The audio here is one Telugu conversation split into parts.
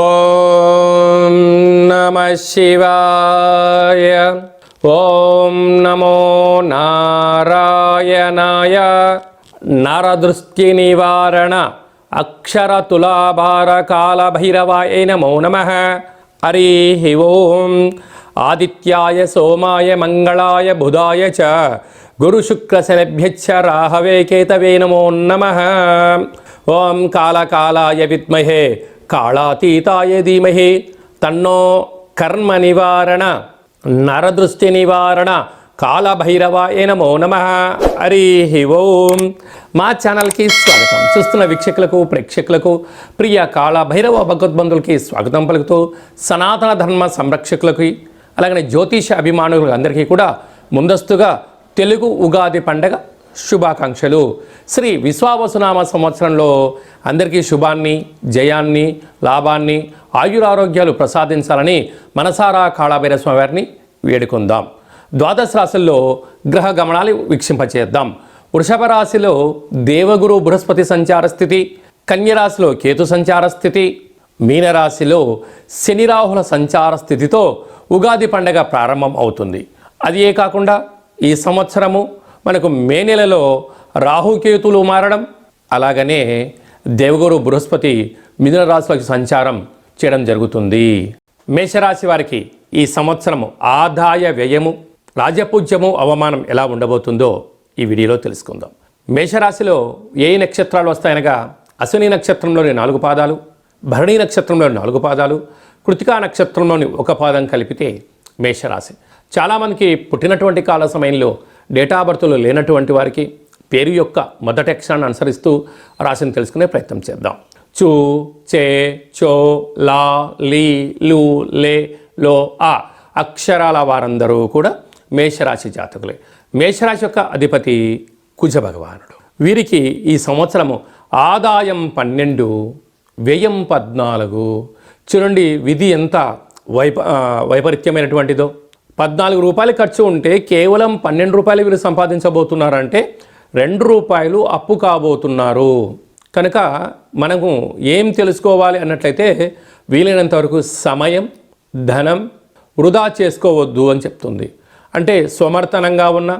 ఓం నమ శివాయ ఓం నమో నారాయణాయ నరదృష్టి నివారణ అక్షర తులాభార కాల భైరవాయ నమో నమ హరి ఓం ఆదిత్యాయ సోమాయ మంగళాయ బుధాయ చ గురుశుక్రశనభ్యచ్చ రాహవే కేతవే నమో నమ. ఓం కాలకాలాయ విద్మహే కాళాతీతాయ ధీమహి తన్నో కర్మ నివారణ నరదృష్టి నివారణ కాలభైరవాయ నమో నమ. హరి ఓం. మా ఛానల్కి స్వాగతం. చూస్తున్న వీక్షకులకు ప్రేక్షకులకు ప్రియ కాళభైరవ భగవద్బంధులకి స్వాగతం పలుకుతూ సనాతన ధర్మ సంరక్షకులకి అలాగనే జ్యోతిష అభిమానులకు అందరికీ కూడా ముందస్తుగా తెలుగు ఉగాది పండగ శుభాకాంక్షలు. శ్రీ విశ్వావసునామ సంవత్సరంలో అందరికీ శుభాన్ని జయాన్ని లాభాన్ని ఆయురారోగ్యాలు ప్రసాదించాలని మనసారా కాళాభైరస్వామి వారిని వేడుకుందాం. ద్వాదశ రాశుల్లో గ్రహ గమనాలు వీక్షింపచేద్దాం. వృషభ రాశిలో దేవగురు బృహస్పతి సంచార స్థితి కన్యరాశిలో కేతు సంచార స్థితి మీనరాశిలో శనిరాహుల సంచార స్థితితో ఉగాది పండగ ప్రారంభం అవుతుంది. అది ఏ కాకుండా ఈ సంవత్సరము మనకు మే నెలలో రాహుకేతులు మారడం అలాగనే దేవగురు బృహస్పతి మిథున రాశిలోకి సంచారం చేయడం జరుగుతుంది. మేషరాశి వారికి ఈ సంవత్సరము ఆదాయ వ్యయము రాజపూజ్యము అవమానం ఎలా ఉండబోతుందో ఈ వీడియోలో తెలుసుకుందాం. మేషరాశిలో ఏ నక్షత్రాలు వస్తాయనగా అశ్విని నక్షత్రంలోని నాలుగు పాదాలు భరణి నక్షత్రంలోని నాలుగు పాదాలు కృతికా నక్షత్రంలోని ఒక పాదం కలిపితే మేషరాశి. చాలామందికి పుట్టినటువంటి కాల సమయంలో డేటా బర్త్లు లేనటువంటి వారికి పేరు యొక్క మొదటి అక్షరాన్ని అనుసరిస్తూ రాశిని తెలుసుకునే ప్రయత్నం చేద్దాం. చూ చే చో లా లీ లు లే లో ఆ అక్షరాల వారందరూ కూడా మేషరాశి జాతకులే. మేషరాశి యొక్క అధిపతి కుజ భగవానుడు వీరికి ఈ సంవత్సరము ఆదాయం పన్నెండు వ్యయం పద్నాలుగు. చూడండి విధి ఎంత వైప వైపరీత్యమైనటువంటిదో. పద్నాలుగు రూపాయలు ఖర్చు ఉంటే కేవలం పన్నెండు రూపాయలు వీరు సంపాదించబోతున్నారంటే రెండు రూపాయలు అప్పు కాబోతున్నారు. కనుక మనము ఏం తెలుసుకోవాలి అన్నట్లయితే వీలైనంత వరకు సమయం ధనం వృధా చేసుకోవద్దు అని చెప్తుంది. అంటే సమర్థనంగా ఉన్న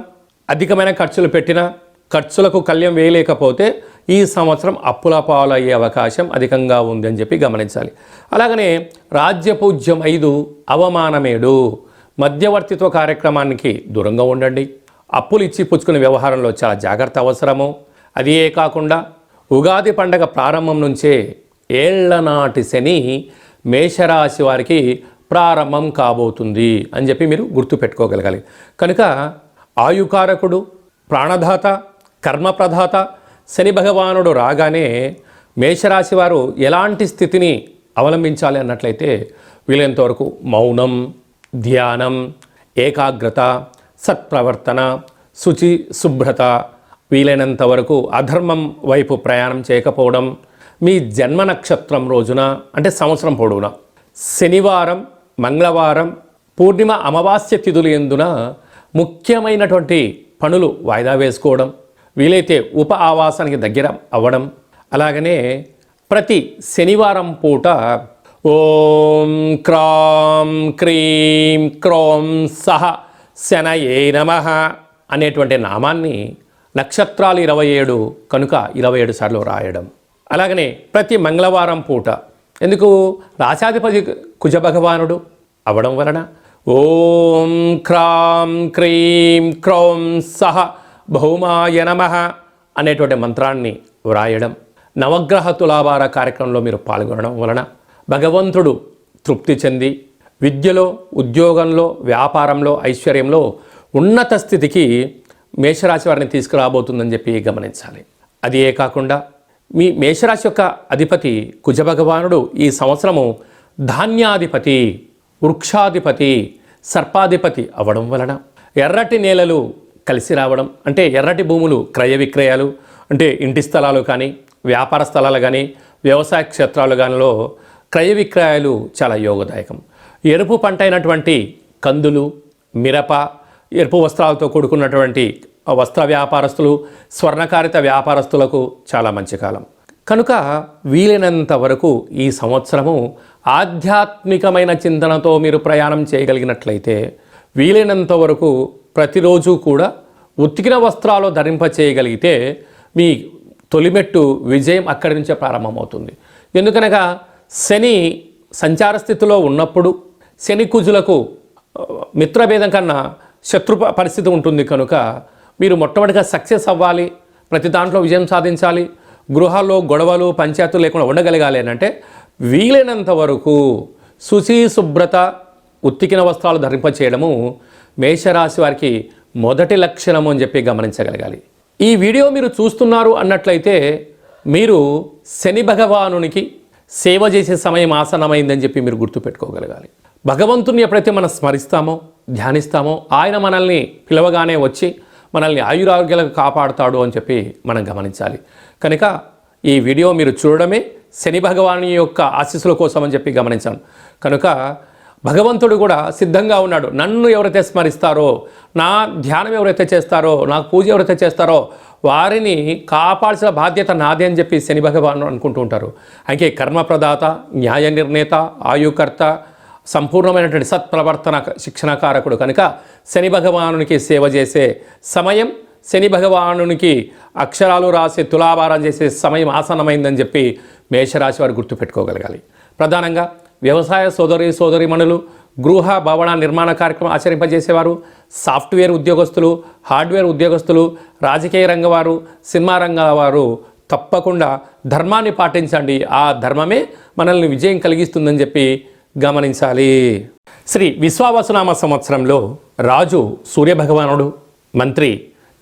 అధికమైన ఖర్చులు పెట్టినా ఖర్చులకు కళ్యం వేయలేకపోతే ఈ సంవత్సరం అప్పుల పాలయ్యే అవకాశం అధికంగా ఉంది అని చెప్పి గమనించాలి. అలాగనే రాజ్యపూజ్యం ఐదు అవమానమేడు. మధ్యవర్తిత్వ కార్యక్రమానికి దూరంగా ఉండండి. అప్పులు ఇచ్చి పుచ్చుకునే వ్యవహారంలో చాలా జాగ్రత్త అవసరము. అది ఏ కాకుండా ఉగాది పండగ ప్రారంభం నుంచే ఏళ్ళనాటి శని మేషరాశి వారికి ప్రారంభం కాబోతుంది అని చెప్పి మీరు గుర్తుపెట్టుకోగలగాలి. కనుక ఆయుకారకుడు ప్రాణదాత కర్మప్రదాత శని భగవానుడు రాగానే మేషరాశి వారు ఎలాంటి స్థితిని అవలంబించాలి అన్నట్లయితే వీలైనంతవరకు మౌనం ధ్యానం ఏకాగ్రత సత్ప్రవర్తన శుచి శుభ్రత వీలైనంత వరకు అధర్మం వైపు ప్రయాణం చేయకపోవడం మీ జన్మ నక్షత్రం రోజున అంటే సంవత్సరం పొడవునా? శనివారం మంగళవారం పూర్ణిమ అమావాస్య తిథులు ఎందున ముఖ్యమైనటువంటి పనులు వాయిదా వేసుకోవడం వీలైతే ఉప ఆవాసానికి దగ్గర అవ్వడం. అలాగనే ప్రతి శనివారం పూట ఓం క్రాం క్రీం క్రోం సహ శనయే నమ అనేటువంటి నామాన్ని నక్షత్రాలు ఇరవై ఏడు కనుక ఇరవై ఏడు సార్లు రాయడం. అలాగనే ప్రతి మంగళవారం పూట ఎందుకు? రాశాధిపతి కుజ భగవానుడు అవడం వలన ఓం క్రాం క్రీం క్రోం సహ భౌమాయ నమ అనేటువంటి మంత్రాన్ని వ్రాయడం. నవగ్రహ తులాభార కార్యక్రమంలో మీరు పాల్గొనడం వలన భగవంతుడు తృప్తి చెంది విద్యలో ఉద్యోగంలో వ్యాపారంలో ఐశ్వర్యంలో ఉన్నత స్థితికి మేషరాశి వారిని తీసుకురాబోతుందని చెప్పి గమనించాలి. అది ఏ కాకుండా మీ మేషరాశి యొక్క అధిపతి కుజభగవానుడు ఈ సంవత్సరము ధాన్యాధిపతి వృక్షాధిపతి సర్పాధిపతి అవ్వడం వలన ఎర్రటి నేలలు కలిసి రావడం అంటే ఎర్రటి భూములు క్రయ విక్రయాలు అంటే ఇంటి స్థలాలు కానీ వ్యాపార స్థలాలు కానీ వ్యవసాయ క్షేత్రాలు కానిలో క్రయ విక్రయాలు చాలా యోగదాయకం. ఎరుపు పంట అయినటువంటి కందులు మిరప ఎరుపు వస్త్రాలతో కూడుకున్నటువంటి వస్త్ర వ్యాపారస్తులు స్వర్ణకారిత వ్యాపారస్తులకు చాలా మంచి కాలం. కనుక వీలైనంత వరకు ఈ సంవత్సరము ఆధ్యాత్మికమైన చింతనతో మీరు ప్రయాణం చేయగలిగినట్లయితే వీలైనంత వరకు ప్రతిరోజు కూడా ఉతికిన వస్త్రాలు ధరింప చేయగలిగితే మీ తొలిమెట్టు విజయం అక్కడి నుంచే ప్రారంభమవుతుంది. ఎందుకనగా శని సంచార స్థితిలో ఉన్నప్పుడు శని కుజులకు మిత్రభేదం కన్నా శత్రు పరిస్థితి ఉంటుంది కనుక మీరు మొట్టమొదటిగా సక్సెస్ అవ్వాలి ప్రతి దాంట్లో విజయం సాధించాలి గృహాల్లో గొడవలు పంచాయతీలు లేకుండా ఉండగలగాలి అని అంటే వీలైనంత వరకు శుచి శుభ్రత ఉత్తికిన వస్త్రాలు ధరింప చేయడము మేషరాశి వారికి మొదటి లక్షణము అని చెప్పి గమనించగలగాలి. ఈ వీడియో మీరు చూస్తున్నారు అన్నట్లయితే మీరు శని భగవానునికి సేవ చేసే సమయం ఆసనమైందని చెప్పి మీరు గుర్తుపెట్టుకోగలగాలి. భగవంతుని ఎప్పుడైతే మనం స్మరిస్తామో ధ్యానిస్తామో ఆయన మనల్ని పిలవగానే వచ్చి మనల్ని ఆయురారోగ్యాలకు కాపాడుతాడు అని చెప్పి మనం గమనించాలి. కనుక ఈ వీడియో మీరు చూడడమే శని భగవాని యొక్క ఆశీస్సుల కోసం అని చెప్పి గమనించాను కనుక భగవంతుడు కూడా సిద్ధంగా ఉన్నాడు. నన్ను ఎవరైతే స్మరిస్తారో నా ధ్యానం ఎవరైతే చేస్తారో నాకు పూజ ఎవరైతే చేస్తారో వారిని కాపాడాల్సిన బాధ్యత నాదే అని చెప్పి శని భగవాను అనుకుంటూ ఉంటారు. అయితే కర్మప్రదాత న్యాయ నిర్ణేత ఆయుకర్త సంపూర్ణమైనటువంటి సత్ప్రవర్తన శిక్షణకారకుడు కనుక శని భగవానునికి సేవ చేసే సమయం శని భగవానునికి అక్షరాలు రాసి తులాభారం చేసే సమయం ఆసనమైందని చెప్పి మేషరాశి వారు గుర్తుపెట్టుకోగలగాలి. ప్రధానంగా వ్యవసాయ సోదరి సోదరిమణులు గృహ భవన నిర్మాణ కార్యక్రమం ఆచరింపజేసేవారు సాఫ్ట్వేర్ ఉద్యోగస్తులు హార్డ్వేర్ ఉద్యోగస్తులు రాజకీయ రంగవారు సినిమా రంగాల వారు తప్పకుండా ధర్మాన్ని పాటించండి. ఆ ధర్మమే మనల్ని విజయం కలిగిస్తుందని చెప్పి గమనించాలి. శ్రీ విశ్వావసునామ సంవత్సరంలో రాజు సూర్యభగవానుడు మంత్రి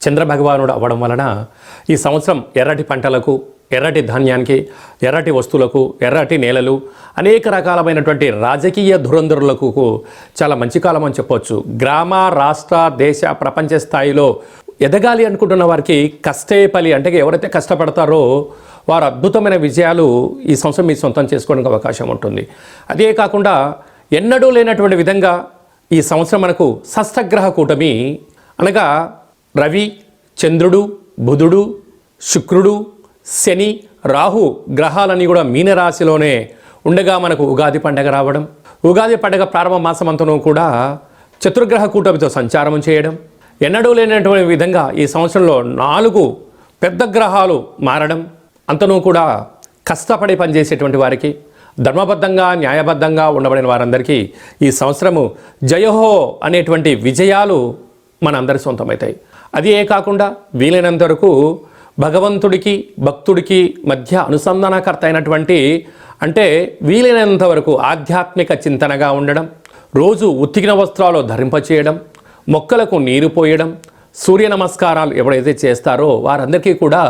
చంద్రభగవానుడు అవ్వడం వలన ఈ సంవత్సరం ఎర్రటి పంటలకు ఎర్రటి ధాన్యానికి ఎర్రటి వస్తువులకు ఎర్రటి నేలలు అనేక రకాలమైనటువంటి రాజకీయ ధురంధరులకు చాలా మంచి కాలం అని చెప్పవచ్చు గ్రామ రాష్ట్ర దేశ ప్రపంచ స్థాయిలో ఎదగాలి అనుకుంటున్న వారికి కష్టే పలి అంటే ఎవరైతే కష్టపడతారో వారు అద్భుతమైన విజయాలు ఈ సంవత్సరం మీ సొంతం చేసుకోవడానికి అవకాశం ఉంటుంది. అదే కాకుండా ఎన్నడూ లేనటువంటి విధంగా ఈ సంవత్సరం మనకు షష్టగ్రహ కూటమి అనగా రవి చంద్రుడు బుధుడు శుక్రుడు శని రాహు గ్రహాలన్నీ కూడా మీనరాశిలోనే ఉండగా మనకు ఉగాది పండగ రావడం ఉగాది పండగ ప్రారంభ మాసమంతను కూడా చతుర్గ్రహ కూటమితో సంచారం చేయడం ఎన్నడూ లేనటువంటి విధంగా ఈ సంవత్సరంలో నాలుగు పెద్ద గ్రహాలు మారడం అంతనూ కూడా కష్టపడి పనిచేసేటువంటి వారికి ధర్మబద్ధంగా న్యాయబద్ధంగా ఉండబడిన వారందరికీ ఈ సంవత్సరము జయహో అనేటువంటి విజయాలు మనందరి సొంతమవుతాయి అది ఏ కాకుండా వీలైనంత వరకు భగవంతుడికి భక్తుడికి మధ్య అనుసంధానకర్త అయినటువంటి అంటే వీలైనంత వరకు ఆధ్యాత్మిక చింతనగా ఉండడం రోజు ఉతికిన వస్త్రాలు ధరింపచేయడం మొక్కలకు నీరు పోయడం సూర్య నమస్కారాలు ఎవరైతే చేస్తారో వారందరికీ కూడా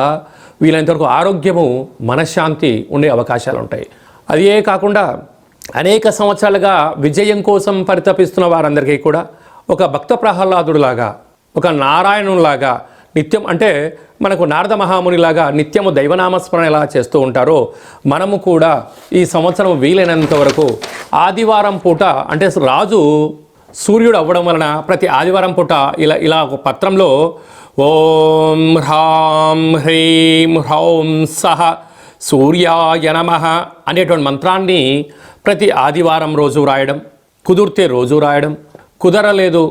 వీలైనంత వరకు ఆరోగ్యము మనశ్శాంతి ఉండే అవకాశాలు ఉంటాయి. అదే కాకుండా అనేక సంవత్సరాలుగా విజయం కోసం పరితపిస్తున్న వారందరికీ కూడా ఒక భక్త ప్రహ్లాదుడులాగా ఒక నారాయణులాగా నిత్యం అంటే మనకు నారద మహామునిలాగా నిత్యము దైవనామస్మరణ ఎలా చేస్తూ ఉంటారో మనము కూడా ఈ సంవత్సరం వీలైనంత వరకు ఆదివారం పూట అంటే రాజు సూర్యుడు అవ్వడం వలన ప్రతి ఆదివారం పూట ఇలా ఇలా ఒక పత్రంలో ఓం హ్రాం హ్రీం హ్రౌం సహ సూర్యాయ నమ అనేటువంటి మంత్రాన్ని ప్రతి ఆదివారం రోజు రాయడం కుదిరితే రోజు రాయడం కుదరలేదు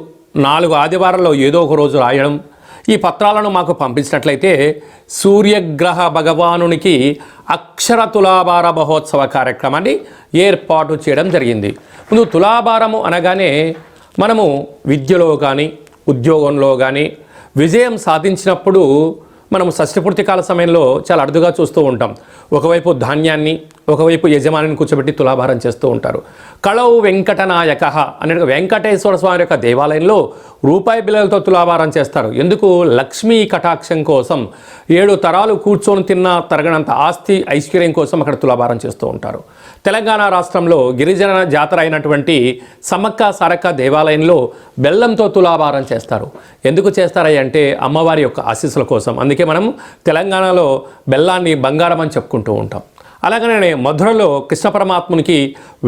నాలుగు ఆదివారాల్లో ఏదో ఒక రోజు రాయడం ఈ పత్రాలను మాకు పంపించినట్లయితే సూర్యగ్రహ భగవానునికి అక్షర తులాభార మహోత్సవ కార్యక్రమాన్ని ఏర్పాటు చేయడం జరిగింది. ముందు తులాభారము అనగానే మనము విద్యలో కానీ ఉద్యోగంలో కానీ విజయం సాధించినప్పుడు మనము షష్ఠపూర్తి కాల సమయంలో చాలా అరుదుగా చూస్తూ ఉంటాం. ఒకవైపు ధాన్యాన్ని ఒకవైపు యజమానిని కూర్చోబెట్టి తులాభారం చేస్తూ ఉంటారు. కళవు వెంకటనాయక అనే వెంకటేశ్వర స్వామి యొక్క దేవాలయంలో రూపాయి బిల్లలతో తులాభారం చేస్తారు. ఎందుకు? లక్ష్మీ కటాక్షం కోసం. ఏడు తరాలు కూర్చొని తిన్న తరగనంత ఆస్తి ఐశ్వర్యం కోసం అక్కడ తులాభారం చేస్తూ ఉంటారు. తెలంగాణ రాష్ట్రంలో గిరిజన జాతర అయినటువంటి సమ్మక్క సారక్క దేవాలయంలో బెల్లంతో తులాభారం చేస్తారు. ఎందుకు చేస్తారయ్య అంటే అమ్మవారి యొక్క ఆశీస్సుల కోసం. అందుకే మనం తెలంగాణలో బెల్లాన్ని బంగారం అని చెప్పుకుంటూ ఉంటాం. అలాగనే మధురలో కృష్ణ పరమాత్మునికి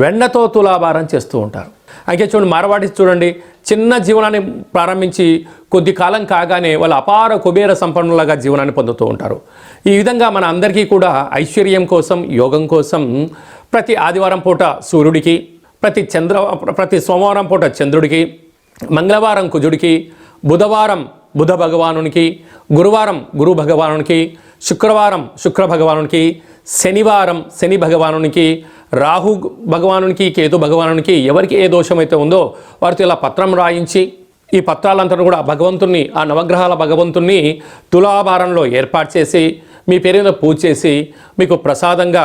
వెన్నతో తులాభారం చేస్తూ ఉంటారు. అయితే చూడండి మార్వాడి చూడండి చిన్న జీవనాన్ని ప్రారంభించి కొద్ది కాలం కాగానే వాళ్ళు అపార కుబేర సంపన్నులుగా జీవనాన్ని పొందుతూ ఉంటారు. ఈ విధంగా మన అందరికీ కూడా ఐశ్వర్యం కోసం యోగం కోసం ప్రతి ఆదివారం పూట సూర్యుడికి ప్రతి చంద్ర ప్రతి సోమవారం పూట చంద్రుడికి మంగళవారం కుజుడికి బుధవారం బుధ భగవానునికి గురువారం గురు భగవానునికి శుక్రవారం శుక్ర భగవానునికి శనివారం శని భగవానునికి రాహు భగవానునికి కేతు భగవానునికి ఎవరికి ఏ దోషమైతే ఉందో వారితో ఇలా పత్రం రాయించి ఈ పత్రాలంతా కూడా భగవంతుణ్ణి ఆ నవగ్రహాల భగవంతుణ్ణి తులాభారంలో ఏర్పాటు చేసి మీ పేరు మీద పూజ చేసి మీకు ప్రసాదంగా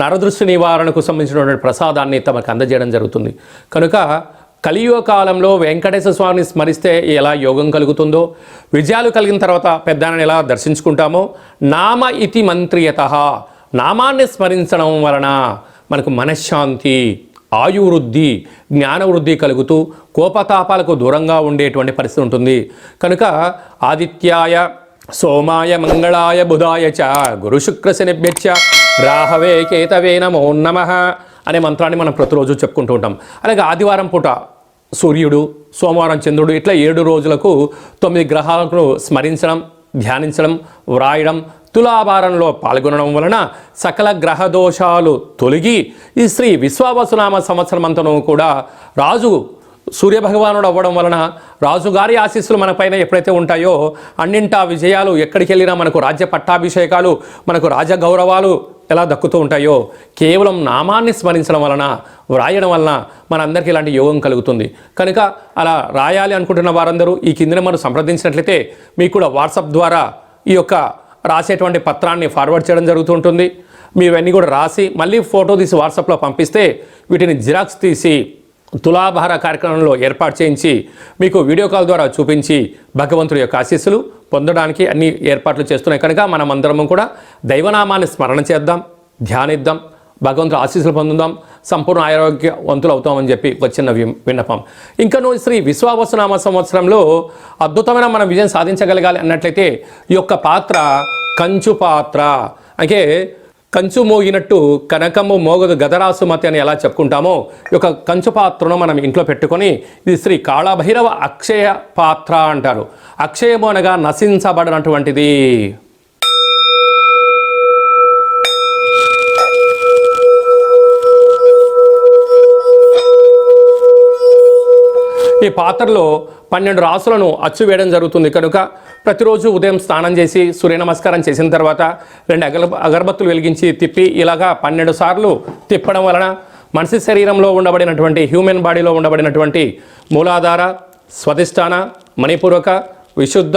నరదృష్టి నివారణకు సంబంధించినటువంటి ప్రసాదాన్ని తమకు అందజేయడం జరుగుతుంది. కనుక కలియుగ కాలంలో వెంకటేశ్వర స్వామిని స్మరిస్తే ఎలా యోగం కలుగుతుందో విజయాలు కలిగిన తర్వాత పెద్దాన్ని ఎలా దర్శించుకుంటామో నామ ఇతి మంత్రియత. నామాన్ని స్మరించడం వలన మనకు మనశ్శాంతి ఆయువృద్ధి జ్ఞానవృద్ధి కలుగుతూ కోపతాపాలకు దూరంగా ఉండేటువంటి పరిస్థితి ఉంటుంది. కనుక ఆదిత్యాయ సోమాయ మంగళాయ బుధాయ చ గురు శనిభ్యచ్చ రాహవే కేతవే నమో నమ అనే మంత్రాన్ని మనం ప్రతిరోజు చెప్పుకుంటూ ఉంటాం. అలాగే ఆదివారం పూట సూర్యుడు సోమవారం చంద్రుడు ఇట్లా ఏడు రోజులకు తొమ్మిది గ్రహాలను స్మరించడం ధ్యానించడం వ్రాయడం తులాభారంలో పాల్గొనడం వలన సకల గ్రహ దోషాలు తొలగి ఈ శ్రీ విశ్వావసునామ సంవత్సరం అంతను కూడా రాజు సూర్యభగవానుడు అవ్వడం వలన రాజుగారి ఆశీస్సులు మన పైన ఎప్పుడైతే ఉంటాయో అన్నింటా విజయాలు ఎక్కడికి వెళ్ళినా మనకు రాజ్య పట్టాభిషేకాలు మనకు రాజ గౌరవాలు ఎలా దక్కుతూ ఉంటాయో కేవలం నామాన్ని స్మరించడం వలన వ్రాయడం వలన మనందరికీ ఇలాంటి యోగం కలుగుతుంది. కనుక అలా రాయాలి అనుకుంటున్న వారందరూ ఈ కిందనే మనం సంప్రదించినట్లయితే మీకు కూడా వాట్సాప్ ద్వారా ఈ యొక్క రాసేటువంటి పత్రాన్ని ఫార్వర్డ్ చేయడం జరుగుతుంటుంది. ఉంటుంది ఇవన్నీ కూడా రాసి మళ్ళీ ఫోటో తీసి వాట్సాప్లో పంపిస్తే వీటిని జిరాక్స్ తీసి తులాభార కార్యక్రమంలో ఏర్పాటు చేయించి మీకు వీడియో కాల్ ద్వారా చూపించి భగవంతుడి యొక్క ఆశీస్సులు పొందడానికి అన్ని ఏర్పాట్లు చేస్తున్నాయి. కనుక మనం అందరము కూడా దైవనామాన్ని స్మరణ చేద్దాం ధ్యానిద్దాం భగవంతుడు ఆశీస్సులు పొందుదాం సంపూర్ణ ఆరోగ్యవంతులు అవుతామని చెప్పి వచ్చిన వి- విన్నపం. ఇంకను శ్రీ విశ్వావసునామ సంవత్సరంలో అద్భుతమైన మనం విజయం సాధించగలగాలి అన్నట్లయితే ఈ యొక్క పాత్ర కంచు పాత్ర. అంటే కంచు మోగినట్టు కనకము మోగదు గదరాసుమతి అని ఎలా చెప్పుకుంటామో ఈ యొక్క కంచు పాత్రను మనం ఇంట్లో పెట్టుకొని ఇది శ్రీ కాళభైరవ అక్షయ పాత్ర అంటారు. అక్షయము అనగా నశించబడినటువంటిది. ఈ పాత్రలో పన్నెండు రాసులను అచ్చు వేయడం జరుగుతుంది. కనుక ప్రతిరోజు ఉదయం స్నానం చేసి సూర్య నమస్కారం చేసిన తర్వాత రెండు అగల అగరబత్తులు వెలిగించి తిప్పి ఇలాగా పన్నెండు సార్లు తిప్పడం వలన మనిషి శరీరంలో ఉండబడినటువంటి హ్యూమన్ బాడీలో ఉండబడినటువంటి మూలాధార స్వధిష్టాన మణిపూర్వక విశుద్ధ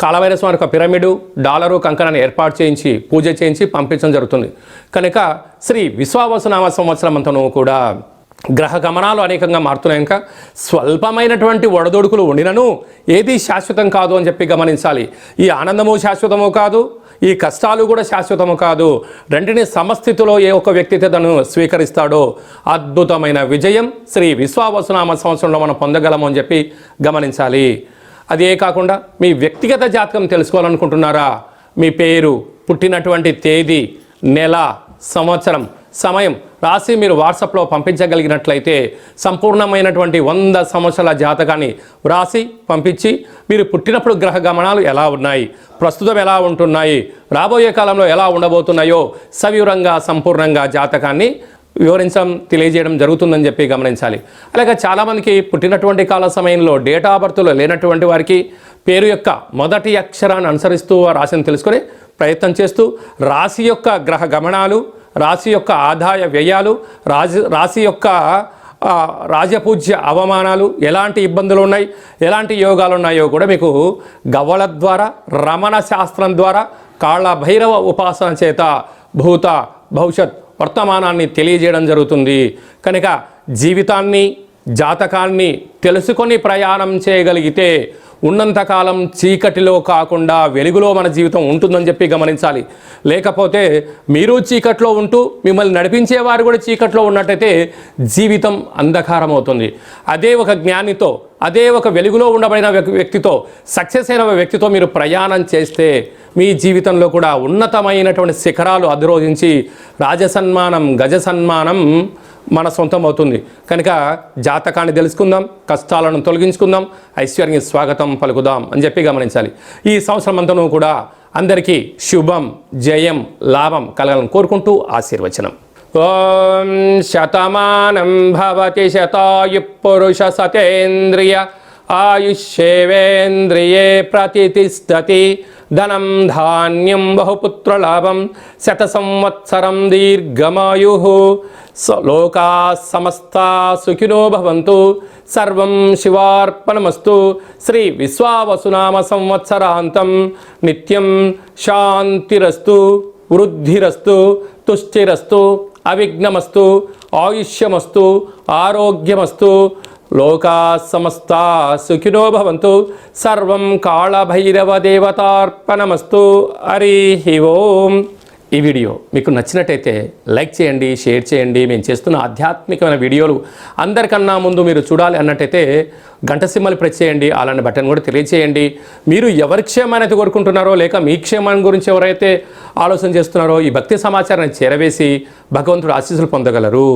కాళభైర స్వామి యొక్క పిరమిడు డాలరు కంకణాన్ని ఏర్పాటు చేయించి పూజ చేయించి పంపించడం జరుగుతుంది. కనుక శ్రీ విశ్వావసునామ సంవత్సరం అంతను కూడా గ్రహ గమనాలు అనేకంగా మారుతున్నాయి ఇంకా. స్వల్పమైనటువంటి ఒడదొడుకులు ఉండినను ఏది శాశ్వతం కాదు అని చెప్పి గమనించాలి. ఈ ఆనందము శాశ్వతము కాదు ఈ కష్టాలు కూడా శాశ్వతము కాదు. రెంటిని సమస్థితిలో ఏ ఒక్క వ్యక్తి తను స్వీకరిస్తాడో అద్భుతమైన విజయం శ్రీ విశ్వావసునామ సంవత్సరంలో మనం పొందగలము అని చెప్పి గమనించాలి. అదే కాకుండా మీ వ్యక్తిగత జాతకం తెలుసుకోవాలనుకుంటున్నారా? మీ పేరు పుట్టినటువంటి తేదీ నెల సంవత్సరం సమయం రాసి మీరు వాట్సాప్లో పంపించగలిగినట్లయితే సంపూర్ణమైనటువంటి వంద సంవత్సరాల జాతకాన్ని వ్రాసి పంపించి మీరు పుట్టినప్పుడు గ్రహ గమనాలు ఎలా ఉన్నాయి? ప్రస్తుతం ఎలా ఉంటున్నాయి? రాబోయే కాలంలో ఎలా ఉండబోతున్నాయో సవివరంగా సంపూర్ణంగా జాతకాన్ని వివరించడం తెలియజేయడం జరుగుతుందని చెప్పి గమనించాలి. అలాగే చాలామందికి పుట్టినటువంటి కాల సమయంలో డేట్ ఆఫ్ బర్త్లో లేనటువంటి వారికి పేరు యొక్క మొదటి అక్షరాన్ని అనుసరిస్తూ రాశిని తెలుసుకొని ప్రయత్నం చేస్తూ రాశి యొక్క గ్రహ గమనాలు రాశి యొక్క ఆదాయ వ్యయాలు రాజు రాశి యొక్క రాజపూజ్య అవమానాలు ఎలాంటి ఇబ్బందులు ఉన్నాయి ఎలాంటి యోగాలు ఉన్నాయో కూడా మీకు గవ్వల ద్వారా రమణ శాస్త్రం ద్వారా కాళ్ళ భైరవ ఉపాసన చేత భూత భవిష్యత్ వర్తమానాన్ని తెలియజేయడం జరుగుతుంది. కనుక జీవితాన్ని జాతకాన్ని తెలుసుకొని ప్రయాణం చేయగలిగితే ఉన్నంతకాలం చీకటిలో కాకుండా వెలుగులో మన జీవితం ఉంటుందని చెప్పి గమనించాలి. లేకపోతే మీరు చీకట్లో ఉంటూ మిమ్మల్ని నడిపించేవారు కూడా చీకట్లో ఉన్నట్టయితే జీవితం అంధకారం అవుతుంది అదే ఒక జ్ఞానితో అదే ఒక వెలుగులో ఉండబడిన వ్యక్- వ్యక్తితో సక్సెస్ అయిన వ్యక్తితో మీరు ప్రయాణం చేస్తే మీ జీవితంలో కూడా ఉన్నతమైనటువంటి శిఖరాలు అధిరోధించి రాజసన్మానం గజ సన్మానం మన సొంతం అవుతుంది. కనుక జాతకాన్ని తెలుసుకుందాం కష్టాలను తొలగించుకుందాం ఐశ్వర్యం స్వాగతం పలుకుదాం అని చెప్పి గమనించాలి. ఈ సంవత్సరం అంతను కూడా అందరికీ శుభం జయం లాభం కలగాలని కోరుకుంటూ ఆశీర్వచనం. ఓం శతమానం భవతి శతాయు పురుష సతేంద్రియ ఆయుష్యేవేంద్రియే ప్రతిష్టతి ధనం ధాన్యం బహుపుత్రలాభం శత సంవత్సరం దీర్ఘమాయు. లోకా సమస్తా సుఖినో భవంతు. సర్వం శివార్పణమస్తు. శ్రీ విశ్వావసునామ సంవత్సరాంతం. నిత్యం శాంతిరస్తు వృద్ధిరస్తు తుష్టిరస్తు. అవిఘ్నమస్తు ఆయుష్యమస్తు ఆరోగ్యమస్తు. లోకా సమస్త సుఖినో భవంతు. సర్వం కాళభైరవ దేవతార్పణమస్తు. హరి ఓం. ఈ వీడియో మీకు నచ్చినట్టయితే లైక్ చేయండి షేర్ చేయండి. మేము చేస్తున్న ఆధ్యాత్మికమైన వీడియోలు అందరికన్నా ముందు మీరు చూడాలి అన్నట్టయితే గంట సింహలు ప్రెస్ చేయండి. అలాంటి బటన్ కూడా తెలియచేయండి మీరు ఎవరి క్షేమాన్ని కోరుకుంటున్నారో లేక మీ క్షేమాన్ని గురించి ఎవరైతే ఆలోచన చేస్తున్నారో ఈ భక్తి సమాచారాన్ని చేరవేసి భగవంతుడు ఆశీస్సులు పొందగలరు.